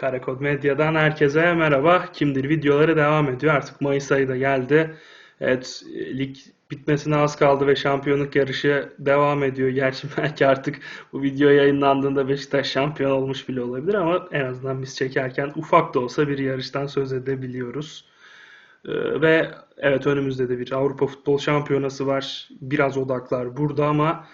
Karakod Medya'dan herkese merhaba. Kimdir videoları devam ediyor. Artık Mayıs ayı da geldi. Evet, lig bitmesine az kaldı ve şampiyonluk yarışı devam ediyor. Gerçi belki artık bu video yayınlandığında Beşiktaş şampiyon olmuş bile olabilir ama en azından biz çekerken ufak da olsa bir yarıştan söz edebiliyoruz. Ee, Ve evet önümüzde de bir Avrupa Futbol Şampiyonası var. Biraz odaklar burada ama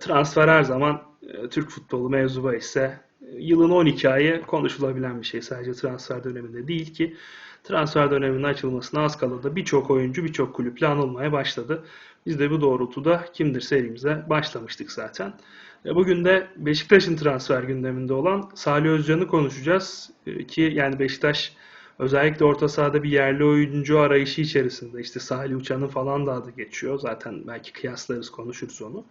transfer her zaman e, Türk futbolu mevzu bahisse e, yılın 12 ayı konuşulabilen bir şey. Sadece transfer döneminde değil ki transfer döneminin açılmasına az kala da birçok oyuncu birçok kulüple anılmaya başladı. Biz de bu doğrultuda kimdir serimize başlamıştık zaten. E, Bugün de Beşiktaş'ın transfer gündeminde olan Salih Özcan'ı konuşacağız. E, Ki yani Beşiktaş özellikle orta sahada bir yerli oyuncu arayışı içerisinde. İşte Salih Uçan'ın falan da adı geçiyor. Zaten belki kıyaslarız konuşuruz onu.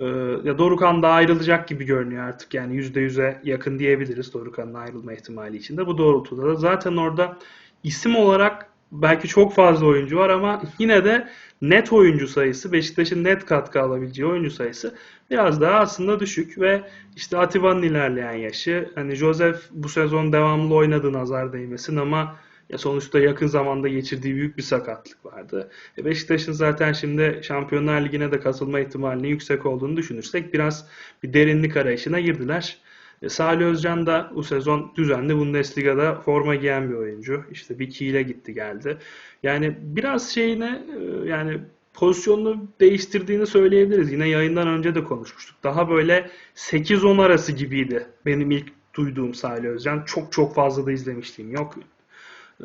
Ee, ya Dorukhan da ayrılacak gibi görünüyor artık. Yani %100'e yakın diyebiliriz Dorukhan'ın ayrılma ihtimali için de. Bu doğrultuda da zaten orada isim olarak belki çok fazla oyuncu var ama yine de net oyuncu sayısı, Beşiktaş'ın net katkı alabileceği oyuncu sayısı biraz daha aslında düşük ve işte Atiba'nın ilerleyen yaşı, hani Joseph bu sezon devamlı oynadı nazar değmesin ama ya sonuçta yakın zamanda geçirdiği büyük bir sakatlık vardı. E Beşiktaş'ın zaten şimdi Şampiyonlar Ligi'ne de katılma ihtimalinin yüksek olduğunu düşünürsek biraz bir derinlik arayışına girdiler. E Salih Özcan da bu sezon düzenli Bundesliga'da forma giyen bir oyuncu. İşte bir ile gitti geldi. Yani biraz şeyine e, yani pozisyonunu değiştirdiğini söyleyebiliriz. Yine yayından önce de konuşmuştuk. Daha böyle 8-10 arası gibiydi benim ilk duyduğum Salih Özcan. Çok çok fazla da izlemişliğim yok.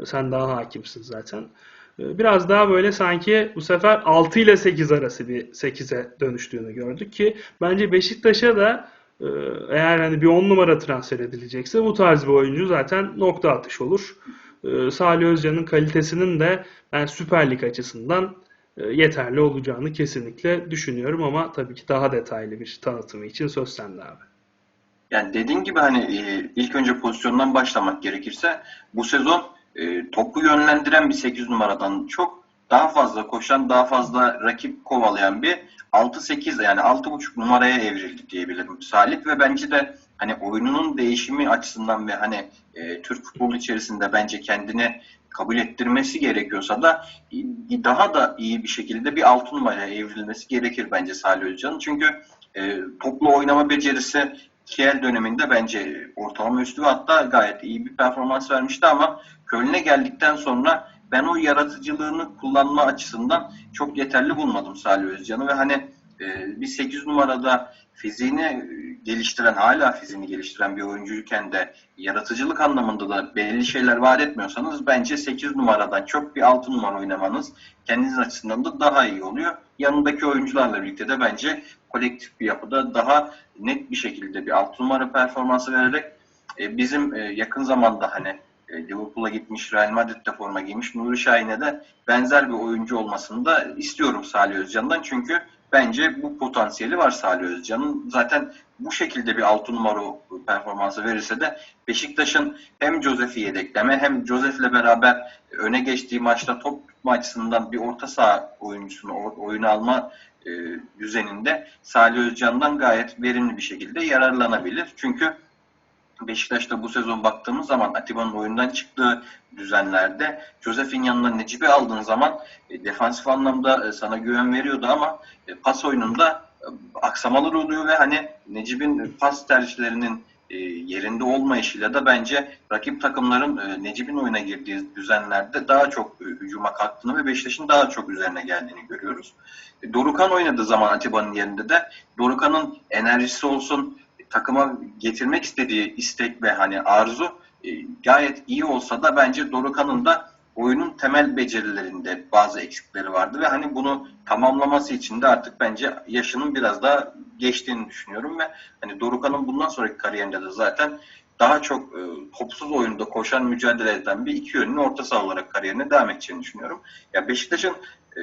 Sen daha hakimsin zaten. Ee, Biraz daha böyle sanki bu sefer 6 ile 8 arası bir 8'e dönüştüğünü gördük ki bence Beşiktaş'a da e, eğer hani bir 10 numara transfer edilecekse bu tarz bir oyuncu zaten nokta atış olur. Ee, Salih Özcan'ın kalitesinin de ben Süper Lig açısından e, yeterli olacağını kesinlikle düşünüyorum ama tabii ki daha detaylı bir tanıtımı için söz sende abi. Yani dediğin gibi hani e, ilk önce pozisyondan başlamak gerekirse bu sezon e, topu yönlendiren bir 8 numaradan çok daha fazla koşan, daha fazla rakip kovalayan bir 6-8 yani 6.5 numaraya evrildi diyebilirim Salih ve bence de hani oyununun değişimi açısından ve hani e, Türk futbolu içerisinde bence kendini kabul ettirmesi gerekiyorsa da e, daha da iyi bir şekilde bir 6 numaraya evrilmesi gerekir bence Salih Özcan'ın. Çünkü e, toplu oynama becerisi Kiel döneminde bence ortalama üstü ve hatta gayet iyi bir performans vermişti ama Köln'e geldikten sonra ben o yaratıcılığını kullanma açısından çok yeterli bulmadım Salih Özcan'ı ve hani e, bir 8 numarada fiziğini geliştiren, hala fiziğini geliştiren bir oyuncuyken de yaratıcılık anlamında da belli şeyler vaat etmiyorsanız bence 8 numaradan çok bir 6 numara oynamanız kendiniz açısından da daha iyi oluyor. Yanındaki oyuncularla birlikte de bence kolektif bir yapıda daha net bir şekilde bir 6 numara performansı vererek e, bizim e, yakın zamanda hani e, Liverpool'a gitmiş, Real Madrid'de forma giymiş Nuri Şahin'e de benzer bir oyuncu olmasını da istiyorum Salih Özcan'dan. Çünkü bence bu potansiyeli var Salih Özcan'ın. Zaten bu şekilde bir 6 numara performansı verirse de Beşiktaş'ın hem Josef'i yedekleme hem Josef'le beraber öne geçtiği maçta top tutma açısından bir orta saha oyuncusunu oyuna alma e, düzeninde Salih Özcan'dan gayet verimli bir şekilde yararlanabilir. Çünkü Beşiktaş'ta bu sezon baktığımız zaman Atiba'nın oyundan çıktığı düzenlerde Josef'in yanına Necip'i aldığın zaman e, defansif anlamda e, sana güven veriyordu ama e, pas oyununda e, aksamalar oluyor ve hani Necip'in pas tercihlerinin e, yerinde olmayışıyla da bence rakip takımların e, Necip'in oyuna girdiği düzenlerde daha çok hücuma kalktığını ve Beşiktaş'ın daha çok üzerine geldiğini görüyoruz. Dorukhan oynadığı zaman Atiba'nın yerinde de Dorukhan'ın enerjisi olsun, takıma getirmek istediği istek ve hani arzu e, gayet iyi olsa da bence Dorukhan'ın da oyunun temel becerilerinde bazı eksikleri vardı ve hani bunu tamamlaması için de artık bence yaşının biraz daha geçtiğini düşünüyorum ve hani Dorukhan'ın bundan sonraki kariyerinde de zaten daha çok e, topsuz oyunda koşan, mücadele eden bir iki yönlü orta saha olarak kariyerine devam edeceğini düşünüyorum. Ya Beşiktaş'ın e,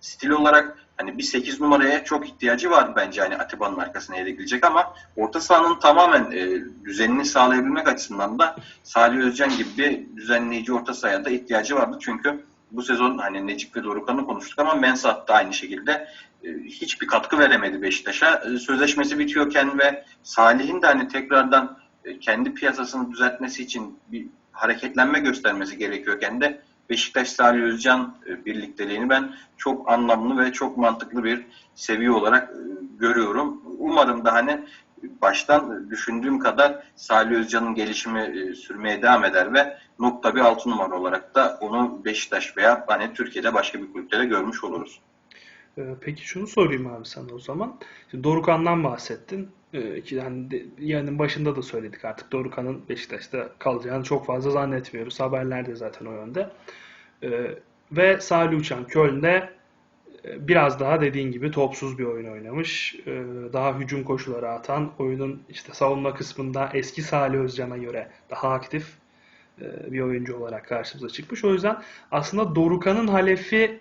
stil olarak hani bir 8 numaraya çok ihtiyacı var bence hani Atiba'nın arkasına yedekilecek ama orta sahanın tamamen e, düzenini sağlayabilmek açısından da Salih Özcan gibi bir düzenleyici orta sahaya da ihtiyacı vardı. Çünkü bu sezon hani Necip ve Dorukhan'ı konuştuk ama Mensah da aynı şekilde e, hiçbir katkı veremedi Beşiktaş'a. E, sözleşmesi bitiyorken ve Salih'in de hani tekrardan e, kendi piyasasını düzeltmesi için bir hareketlenme göstermesi gerekiyorken de Beşiktaş Salih Özcan e, birlikteliğini ben çok anlamlı ve çok mantıklı bir seviye olarak e, görüyorum. Umarım da hani baştan düşündüğüm kadar Salih Özcan'ın gelişimi e, sürmeye devam eder ve nokta bir altı numara olarak da onu Beşiktaş veya hani Türkiye'de başka bir kulüpte de görmüş oluruz. Ee, Peki şunu sorayım abi sana o zaman. Şimdi Dorukhan'dan bahsettin. Ee, ki yani başında da söyledik artık Dorukhan'ın Beşiktaş'ta kalacağını çok fazla zannetmiyoruz. Haberler de zaten o yönde. Ee, ve Salih Uçan Köln'de e, biraz daha dediğin gibi topsuz bir oyun oynamış. Daha hücum koşuları atan, oyunun işte savunma kısmında eski Salih Özcan'a göre daha aktif e, bir oyuncu olarak karşımıza çıkmış. O yüzden aslında Dorukhan'ın halefi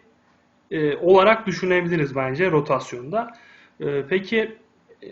e, olarak düşünebiliriz bence rotasyonda. E, peki e,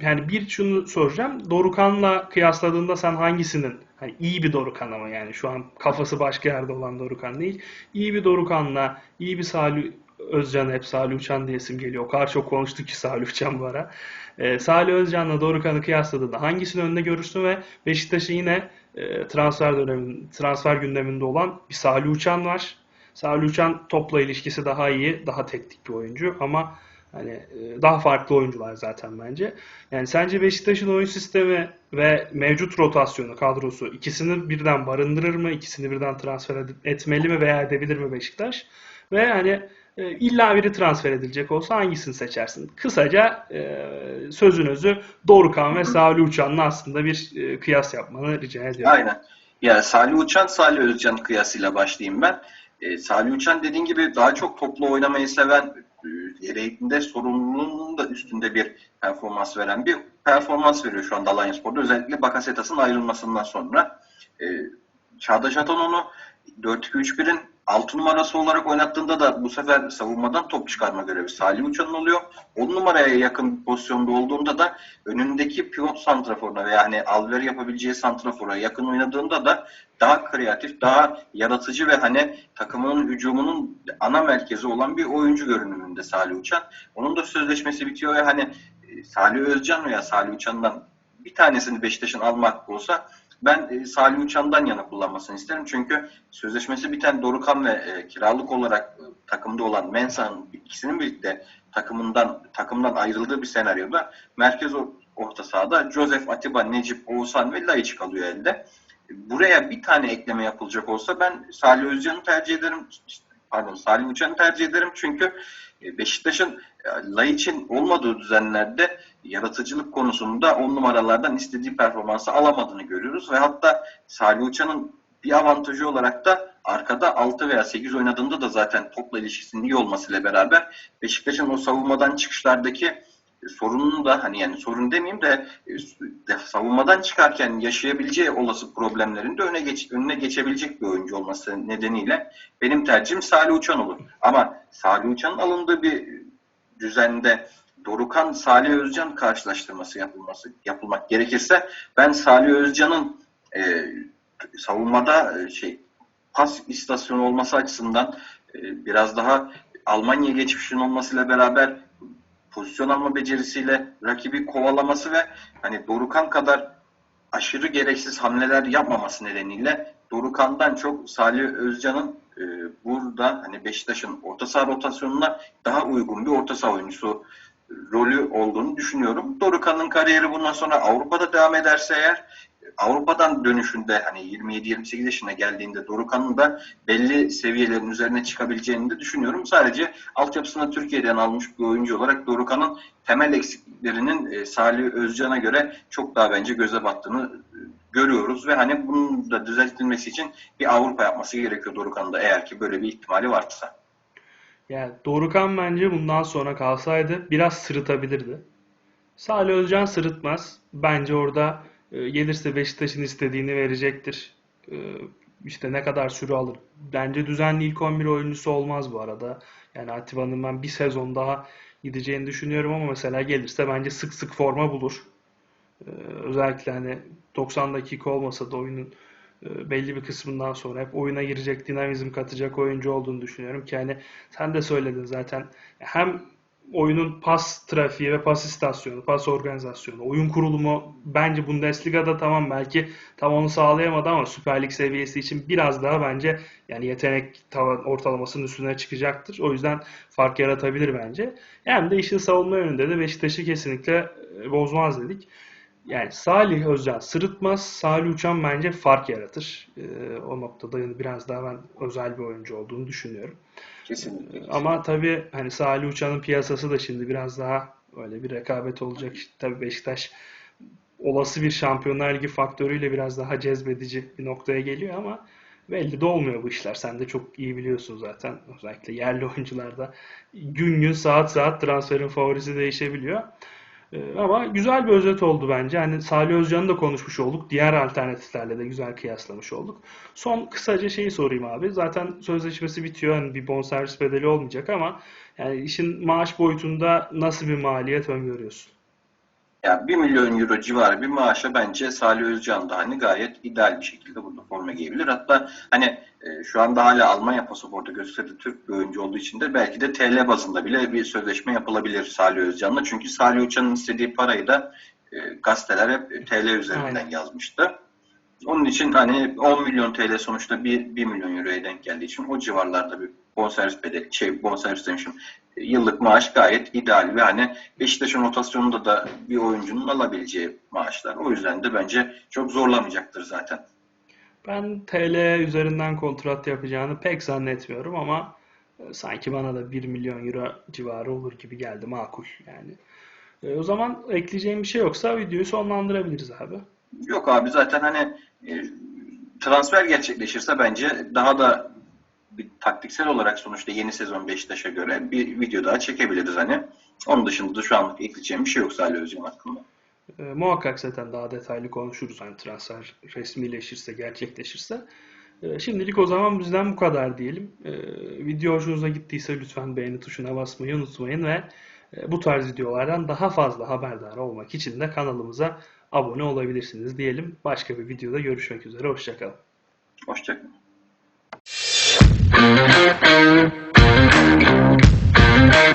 yani bir şunu soracağım. Dorukhan'la kıyasladığında sen hangisinin hani iyi bir Dorukhan ama yani şu an kafası başka yerde olan Dorukhan değil. İyi bir Dorukhan'la iyi bir Salih Özcan hep Salih Uçan diye isim geliyor. O kadar çok konuştuk ki Salih Uçan bu ara. E, Salih Özcan'la Dorukhan'ı kıyasladığında hangisini önde görürsün ve Beşiktaş'ın yine e, transfer dönemin transfer gündeminde olan bir Salih Uçan var. Salih Uçan topla ilişkisi daha iyi, daha teknik bir oyuncu ama hani e, daha farklı oyuncular zaten bence. Yani sence Beşiktaş'ın oyun sistemi ve mevcut rotasyonu, kadrosu ikisini birden barındırır mı? İkisini birden transfer etmeli mi veya edebilir mi Beşiktaş? Ve hani e, illa biri transfer edilecek olsa hangisini seçersin? Kısaca e, sözün özü Dorukhan ve Salih Uçan'la aslında bir e, kıyas yapmanı rica ediyorum. Aynen. Ya Salih Uçan, Salih Özcan kıyasıyla başlayayım ben. Ee, Salih Uçan dediğin gibi daha çok toplu oynamayı seven, e, gereğinde sorumluluğunun da üstünde bir performans veren bir performans veriyor şu anda Alanyaspor'da. Özellikle Bakasetas'ın ayrılmasından sonra. Ee, Çağdaş Atan onu 4-2-3-1'in 6 numarası olarak oynattığında da bu sefer savunmadan top çıkarma görevi Salih Uçan'ın oluyor. 10 numaraya yakın pozisyonda olduğunda da önündeki pivot santraforuna veya hani alver yapabileceği santrafora yakın oynadığında da daha kreatif, daha yaratıcı ve hani takımının hücumunun ana merkezi olan bir oyuncu görünümünde Salih Uçan. Onun da sözleşmesi bitiyor ve hani e, Salih Özcan veya Salih Uçan'dan bir tanesini Beşiktaş'ın almak olsa ben e, Salih Uçan'dan yana kullanmasını isterim. Çünkü sözleşmesi biten Dorukhan ve e, kiralık olarak e, takımda olan Mensah'ın ikisinin birlikte takımından takımdan ayrıldığı bir senaryoda merkez or- orta sahada Joseph Atiba, Necip, Oğuzhan ve Laiç kalıyor elde. Buraya bir tane ekleme yapılacak olsa ben Salih Özcan'ı tercih ederim. Pardon Salih Uçan'ı tercih ederim. Çünkü e, Beşiktaş'ın e, Laiç'in olmadığı düzenlerde yaratıcılık konusunda on numaralardan istediği performansı alamadığını görüyoruz. Ve hatta Salih Uçan'ın bir avantajı olarak da arkada 6 veya 8 oynadığında da zaten topla ilişkisinin iyi olmasıyla beraber Beşiktaş'ın o savunmadan çıkışlardaki sorununu da hani yani sorun demeyeyim de, e, de savunmadan çıkarken yaşayabileceği olası problemlerin de öne geç, önüne geçebilecek bir oyuncu olması nedeniyle benim tercihim Salih Uçan olur. Ama Salih Uçan'ın alındığı bir düzende Dorukhan Salih Özcan karşılaştırması yapılması yapılmak gerekirse ben Salih Özcan'ın e, savunmada e, şey pas istasyonu olması açısından e, biraz daha Almanya geçmişinin olmasıyla beraber pozisyon alma becerisiyle rakibi kovalaması ve hani Dorukhan kadar aşırı gereksiz hamleler yapmaması nedeniyle Dorukhan'dan çok Salih Özcan'ın e, burada hani Beşiktaş'ın orta saha rotasyonuna daha uygun bir orta saha oyuncusu rolü olduğunu düşünüyorum. Dorukhan'ın kariyeri bundan sonra Avrupa'da devam ederse eğer Avrupa'dan dönüşünde hani 27-28 yaşına geldiğinde Dorukhan'ın da belli seviyelerin üzerine çıkabileceğini de düşünüyorum. Sadece altyapısını Türkiye'den almış bir oyuncu olarak Dorukhan'ın temel eksiklerinin e, Salih Özcan'a göre çok daha bence göze battığını e, görüyoruz ve hani bunun da düzeltilmesi için bir Avrupa yapması gerekiyor Dorukhan'ın da eğer ki böyle bir ihtimali varsa. Yani Dorukhan bence bundan sonra kalsaydı biraz sırıtabilirdi. Salih Özcan sırıtmaz. Bence orada gelirse Beşiktaş'ın istediğini verecektir. E, işte ne kadar süre alır. Bence düzenli ilk 11 oyuncusu olmaz bu arada. Yani Atiba'nın ben bir sezon daha gideceğini düşünüyorum ama mesela gelirse bence sık sık forma bulur. E, özellikle hani 90 dakika olmasa da oyunun e, belli bir kısmından sonra hep oyuna girecek, dinamizm katacak oyuncu olduğunu düşünüyorum ki hani sen de söyledin zaten hem oyunun pas trafiği ve pas istasyonu, pas organizasyonu, oyun kurulumu bence Bundesliga'da tamam belki tam onu sağlayamadı ama Süper Lig seviyesi için biraz daha bence yani yetenek ortalamasının üstüne çıkacaktır. O yüzden fark yaratabilir bence. Hem de işin savunma yönünde de Beşiktaş'ı kesinlikle e, bozmaz dedik. Yani Salih Özcan sırıtmaz, Salih Uçan bence fark yaratır. Ee, o noktada biraz daha ben özel bir oyuncu olduğunu düşünüyorum. Kesinlikle. Ama tabii hani Salih Uçan'ın piyasası da şimdi biraz daha öyle bir rekabet olacak. Tabii Beşiktaş olası bir Şampiyonlar Ligi faktörüyle biraz daha cezbedici bir noktaya geliyor ama belli de olmuyor bu işler. Sen de çok iyi biliyorsun zaten. Özellikle yerli oyuncularda gün gün saat saat transferin favorisi değişebiliyor. Ee, Ama güzel bir özet oldu bence. Hani Salih Özcan'ı da konuşmuş olduk. Diğer alternatiflerle de güzel kıyaslamış olduk. Son kısaca şeyi sorayım abi. Zaten sözleşmesi bitiyor. Hani bir bonservis bedeli olmayacak ama yani işin maaş boyutunda nasıl bir maliyet öngörüyorsun? Ya 1 milyon euro civarı bir maaşa bence Salih Özcan da hani gayet ideal bir şekilde burada forma giyebilir. Hatta hani e, şu anda hala Almanya pasaportu gösterdiği Türk bir oyuncu olduğu için de belki de TL bazında bile bir sözleşme yapılabilir Salih Özcan'la. Çünkü Salih Uçan'ın istediği parayı da e, gazeteler hep TL üzerinden Aynen. yazmıştı. Onun için hani 10 milyon TL sonuçta 1, 1 milyon euroya denk geldiği için o civarlarda bir bonservis bedeli, şey bonservis demişim, yıllık maaş gayet ideal ve hani Beşiktaş'ın rotasyonunda da bir oyuncunun alabileceği maaşlar. O yüzden de bence çok zorlamayacaktır zaten. Ben TL üzerinden kontrat yapacağını pek zannetmiyorum ama e, sanki bana da 1 milyon euro civarı olur gibi geldi. Makul yani. E, o zaman ekleyeceğim bir şey yoksa videoyu sonlandırabiliriz abi. Yok abi zaten hani e, transfer gerçekleşirse bence daha da bir taktiksel olarak sonuçta yeni sezon Beşiktaş'a göre bir video daha çekebiliriz hani. Onun dışında da şu anlık ekleyeceğim bir şey yok Salih Özcan hakkında. E, muhakkak zaten daha detaylı konuşuruz hani transfer resmileşirse, gerçekleşirse. E, şimdilik o zaman bizden bu kadar diyelim. E, video hoşunuza gittiyse lütfen beğeni tuşuna basmayı unutmayın ve e, bu tarz videolardan daha fazla haberdar olmak için de kanalımıza abone olabilirsiniz diyelim. Başka bir videoda görüşmek üzere. Hoşçakalın. Hoşçakalın. Thank.